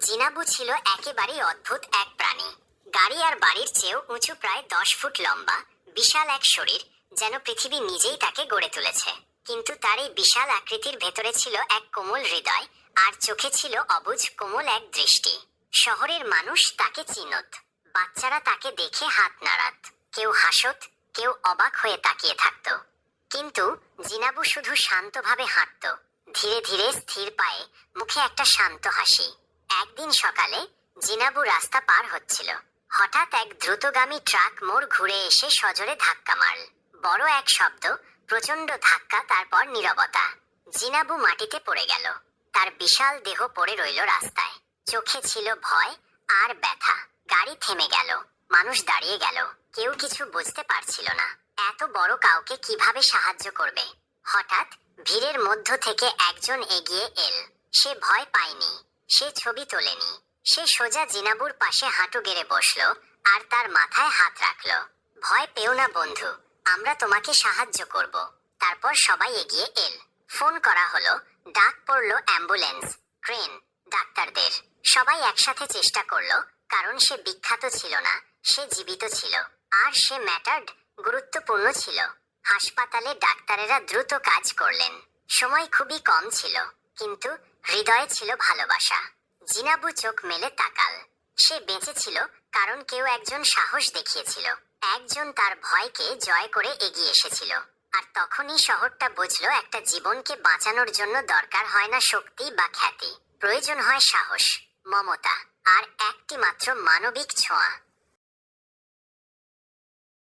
জিনাবু ছিল একেবারেই অদ্ভুত এক প্রাণী। গাড়ি আর বাড়ির চেয়েও উঁচু প্রায় দশ ফুট লম্বা, বিশাল এক শরীর, যেন পৃথিবী নিজেই তাকে গড়ে তুলেছে। কিন্তু তার এই বিশাল আকৃতির ভেতরে ছিল এক কোমল হৃদয়, আর চোখে ছিল অবুঝ কোমল এক দৃষ্টি। শহরের মানুষ তাকে চিনত। বাচ্চারা তাকে দেখে হাত নাড়াত। কেউ হাসত, কেউ অবাক হয়ে তাকিয়ে থাকত। কিন্তু জিনাবু শুধু শান্তভাবে হাঁটত। ধীরে ধীরে স্থির পায়ে মুখে একটা শান্ত হাসি। একদিন সকালে জিনাবু রাস্তা পার হচ্ছিল। হঠাৎ এক দ্রুতগামী ট্রাক মোড় ঘুরে এসে সজোরে ধাক্কা মারল। বড় এক শব্দ প্রচণ্ড ধাক্কা, তারপর নীরবতা। জিনাবু মাটিতে পড়ে গেল। তার বিশাল দেহ পড়ে রইল রাস্তায়। চোখে ছিল ভয় আর ব্যথা। গাড়ি থেমে গেল। মানুষ দাঁড়িয়ে গেল। কেউ কিছু বুঝতে পারছিল না। এত বড় কাউকে কীভাবে সাহায্য করবে? হঠাৎ ভিড়ের মধ্য থেকে একজন এগিয়ে এল। সে ভয় পায়নি। সে ছবি তোলেনি। সে সোজা জিনাবুর পাশে হাঁটু গেড়ে বসল আর তার মাথায় হাত রাখল। ভয় পেও না, বন্ধু, আমরা তোমাকে সাহায্য করব। তারপর সবাই এগিয়ে এল। ফোন করা হলো, ডাক পড়ল অ্যাম্বুলেন্স ট্রেন ডাক্তারদের। সবাই একসাথে চেষ্টা করল, কারণ সে বিখ্যাত ছিল না, সে জীবিত ছিল, আর সে ম্যাটার্ড, গুরুত্বপূর্ণ ছিল। হাসপাতালে ডাক্তারেরা দ্রুত কাজ করলেন। সময় খুবই কম ছিল, কিন্তু হৃদয়ে ছিল ভালোবাসা। জিনাবু চোখ মেলে তাকাল। সে বেঁচে ছিল কারণ কেউ একজন সাহস দেখিয়েছিল। একজন তার ভয়কে জয় করে এগিয়ে এসেছিল। আর তখনই শহরটা বুঝলো একটা জীবনকে বাঁচানোর জন্য দরকার হয় না শক্তি বা খ্যাতি। প্রয়োজন হয় সাহস, মমতা, আর একটি মাত্র মানবিক ছোঁয়া।